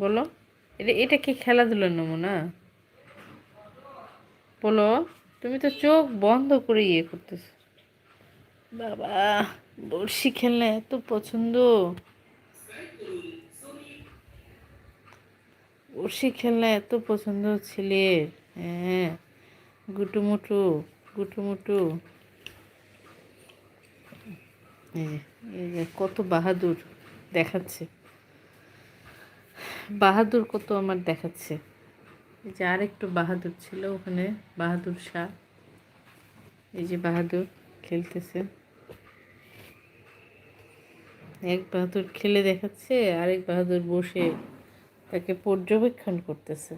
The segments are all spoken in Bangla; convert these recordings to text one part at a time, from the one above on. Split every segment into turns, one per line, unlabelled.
বলো। এটা এটা কি খেলাধুলার নমুনা? বলো। তুমি তো চোখ বন্ধ করে ইয়ে করতেছ। বাবা, বড়শি খেলনা এত পছন্দ। বড়শি খেলনা এত পছন্দ ছেলের হ্যাঁ গুটুমুটু গুটুমুটু এই কত বাহাদুর দেখাচ্ছে। বাহাদুর কত আমার দেখাচ্ছে। এই যে আর একটু বাহাদুর ছিল ওখানে, বাহাদুর শাহ। এই যে বাহাদুর খেলতেছে। এক বাহাদুর খেলে দেখাচ্ছে, আরেক বাহাদুর বসে তাকে পর্যবেক্ষণ করতেছে।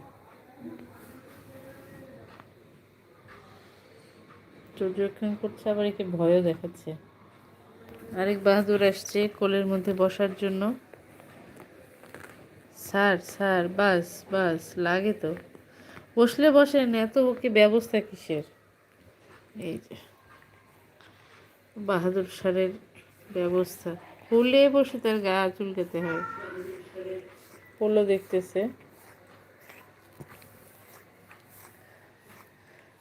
পর্যবেক্ষণ করছে, আবার একে ভয়ও দেখাচ্ছে। আরেক বাহাদুর আসছে কোলের মধ্যে বসার জন্য। স্যার স্যার, বাস বাস, লাগে তো। বসলে বসেন, এত ওকে ব্যবস্থা কিসের? এই যে, বাহাদুর স্যারের ব্যবস্থা। খুলে বসে তার গা চুলকাতে হয়। পোলো দেখতেছে।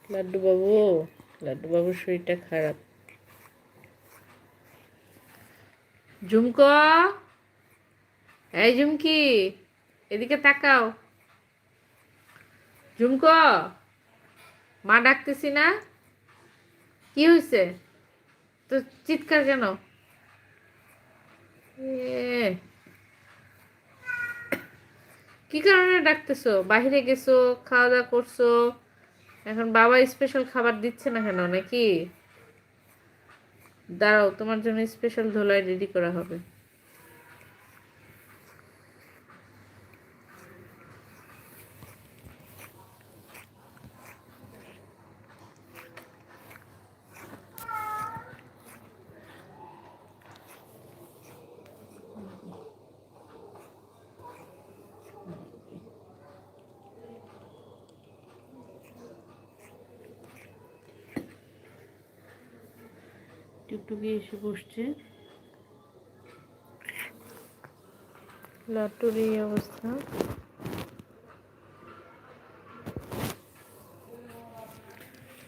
লাড্ডু বাবু লাড্ডু বাবুর শরীরটা খারাপ। ঝুমকো, এই ঝুমকি। এদিকে তাকাও। ঝুমকো, মা ডাকতেছি না? কি হয়েছে তো চিৎকার কেন? কি কারণে ডাকতেছো? বাইরে গেছো খাওয়া দাওয়া করছ? এখন বাবা স্পেশাল খাবার দিচ্ছে না কেন নাকি? দাঁড়াও, তোমার জন্য স্পেশাল ধোলাই রেডি করা হবে। টুকটুকি এসে বসছে। লাট্টুর এই অবস্থা।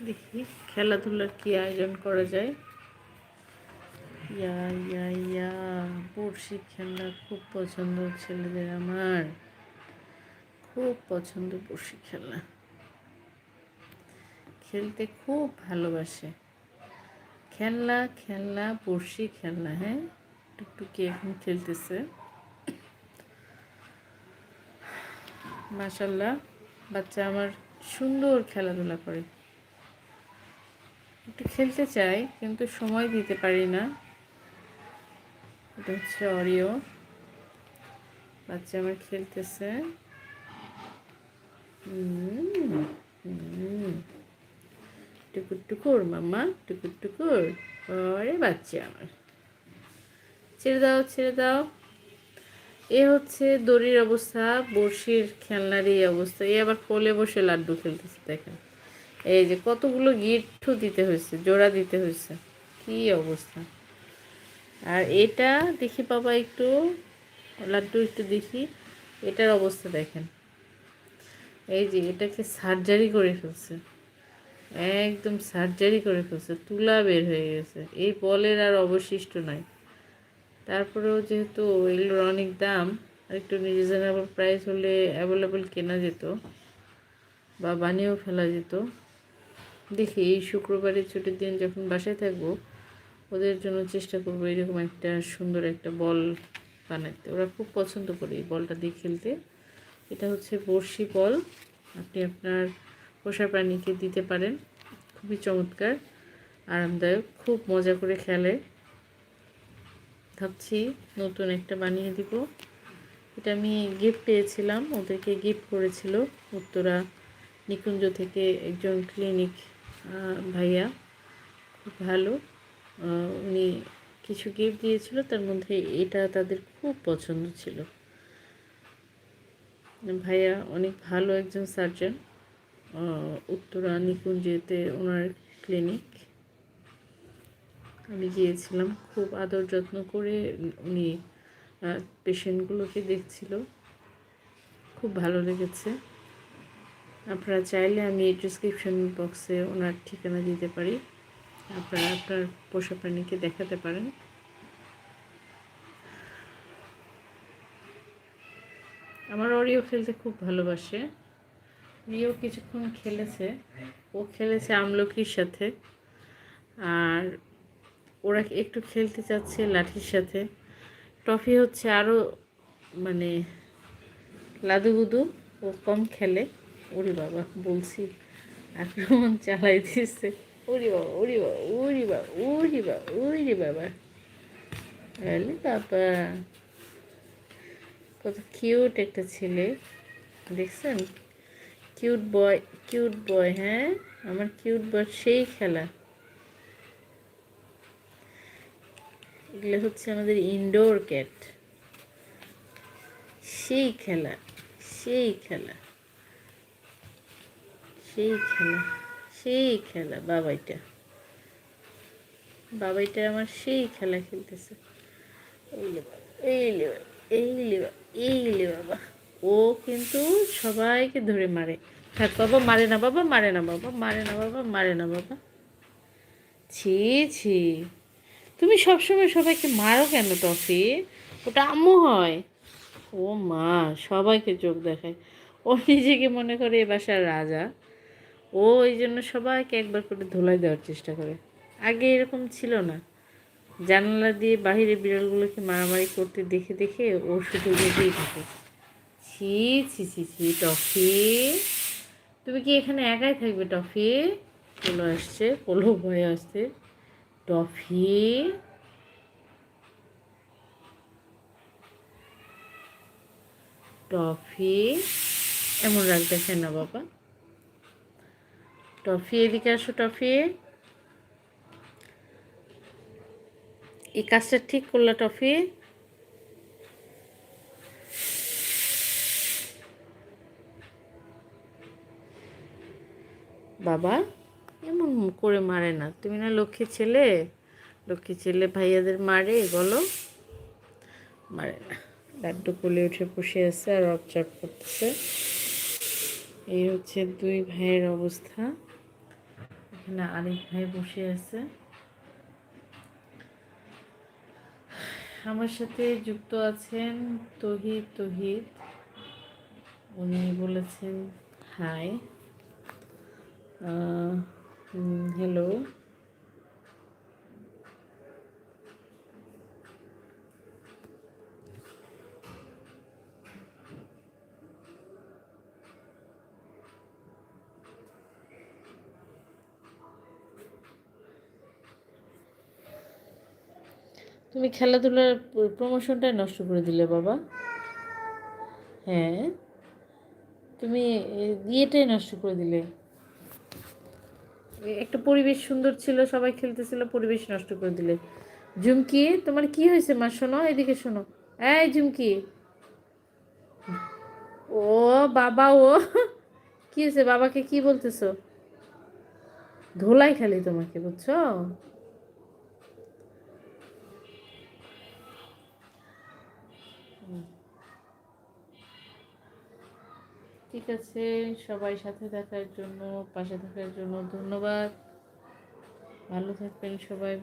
দেখি খেলাধুলার কি আয়োজন করা যায়। ইয়া ইয়া ইয়া বড়শি খেলা খুব পছন্দ ছেলেদের আমার। খুব পছন্দ বড়শি খেলা খেলতে খুব ভালোবাসে। খেলনা খেলনা, বড়শি, খেলনা হ্যাঁ? টুকটুকি এখন খেলতেছে। মাশাল্লাহ বাচ্চা আমার সুন্দর খেলাধুলা করে। একটু খেলতে চাই, কিন্তু সময় দিতে পারি না। এটা হচ্ছে অরিও। বাচ্চা আমার খেলতেছে। হুম হুম টুকুর টুকুর, মাম্মা, টুকুর টুকুর, ওরে বাচ্চা আমার। ছেড়ে দাও ছেড়ে দাও। এ হচ্ছে দড়ির অবস্থা, বড়শির খেলনার এই অবস্থা। এ আবার কোলে বসে লাড্ডু খেলতেছে, দেখেন। এই যে কতগুলো গিট্টু দিতে হয়েছে, জোড়া দিতে হয়েছে, কি অবস্থা। আর এটা দেখি বাবা একটু, লাড্ডু একটু দেখি। এটার অবস্থা দেখেন। এই যে এটাকে সার্জারি করে ফেলছে। একদম সার্জারি করে ফেলছে, তুলা বের হয়ে গেছে। এই বলের আর অবশিষ্ট নাই। তারপরেও যেহেতু এগুলোর অনেক দাম আর একটু রিজনেবল প্রাইস হলে অ্যাভেলেবল কেনা যেত বা বানিয়েও ফেলা যেত। দেখি এই শুক্রবারের ছুটির দিন যখন বাসায় থাকব, ওদের জন্য চেষ্টা করব এরকম একটা সুন্দর একটা বল বানাতে। ওরা খুব পছন্দ করে এই বলটা দিয়ে খেলতে। এটা হচ্ছে বড়শি বল। আপনি আপনার পোষা প্রাণীকে দিতে পারেন। খুবই চমৎকার, আরামদায়ক, খুব মজা করে খেলে। ভাবছি নতুন একটা বানিয়ে দিব। এটা আমি গিফট পেয়েছিলাম, ওদেরকে গিফট করেছিল উত্তরা নিকুঞ্জ থেকে একজন ক্লিনিক ভাইয়া। খুব ভালো। উনি কিছু গিফট দিয়েছিল, তার মধ্যে এটা তাদের খুব পছন্দ ছিল। ভাইয়া অনেক ভালো একজন সার্জন উত্তরা নিকুঞ্জেতে ওনার ক্লিনিক আমি গিয়েছিলাম, খুব আদর যত্ন করে উনি পেশেন্টগুলোকে দেখছিল। খুব ভালো লেগেছে। আপনারা চাইলে আমি ডিসক্রিপশন বক্সে ওনার ঠিকানা দিতে পারি। আপনারা আপনার পোষা প্রাণীকে দেখাতে পারেন। আমার অরিও খেলতে খুব ভালোবাসে। রিও কিছুক্ষণ খেলেছে। ও খেলেছে আমলকির সাথে। আর ওরা একটু খেলতে চাচ্ছে লাঠির সাথে। টফি হচ্ছে আরও মানে লাদুগুদু। ও কম খেলে। ওরে বাবা, বলছি আক্রমণ চালাই দিচ্ছে ওরে বাবা ওরে বাবা ওরে বাবা ওরে বাবা ওরে বাবা। আরে বাবা। কত কিউট একটা ছেলে। দেখছেন? কিউট বয় কিউট বয় হ্যাঁ? আমার কিউট বয় সেই খেলা। এগুলো হচ্ছে আমাদের ইনডোর ক্যাট সেই খেলা সেই খেলা। সেই খেলা সেই খেলা বাবাইটা। বাবাইটা আমার সেই খেলা খেলতেছে। এই লে বাবা, এই লেবা এই লে বাবা, এই লে বাবা। ও কিন্তু সবাইকে ধরে মারে। থাক, বাবা মারে না, বাবা মারে না, বাবা মারে না, বাবা মারে না, বাবা। ছি ছি। তুমি সবসময় সবাইকে মারো কেন, টফি? ওটা আম্মু হয়। ও মা, সবাইকে চোখ দেখায়। ও নিজেকে মনে করে এ বাসার রাজা। ও এই জন্য সবাইকে একবার করে ধোলাই দেওয়ার চেষ্টা করে। আগে এরকম ছিল না। জানালা দিয়ে বাহিরে বিড়ালগুলোকে মারামারি করতে দেখে দেখে ও শুধু রেগেই থাকে। ছি ছি ছি ছি, টফি। তুমি কি এখানে একাই থাকবে, টফি? পোলো আসছে পোলো ভয়ে আসছে। টফি। টফি। এমন রাগ দেখে না, বাবা। টফি, এদিকে আসো, টফি। এই কাজটা ঠিক করলা, টফি। বাবা, এমন করে মারে না। তুমি না লক্ষ্মী ছেলে? লক্ষ্মী ছেলে ভাইয়াদের মারে, বলো। মারে না। লাড্ডু কোলে উঠে বসে আছে আর অবজার্ভ করতেছে। এই হচ্ছে দুই ভাইয়ের অবস্থা। এখানে আরেক ভাই বসে আছে। আমার সাথে যুক্ত আছেন তহিদ তহিদ। উনি বলেছেন, হাই। হ্যালো তুমি খেলাধুলার প্রমোশনটাই নষ্ট করে দিলে বাবা। হ্যাঁ? তুমি ইয়েটাই নষ্ট করে দিলে। একটা পরিবেশ সুন্দর ছিল, সবাই খেলতেছিল, পরিবেশ নষ্ট করে দিলে। ঝুমকি, তোমার কি হয়েছে মা? শোনো এদিকে, শোনো। এই ঝুমকি। ও বাবা, ও। কি হয়েছে? বাবাকে কি বলতেছো? ধোলাই খালি তোমাকে, বুঝছ? ঠিক আছে সবাই সাথে থাকার জন্য পাশে থাকার জন্য ধন্যবাদ। ভালো থাকবেন সবাই।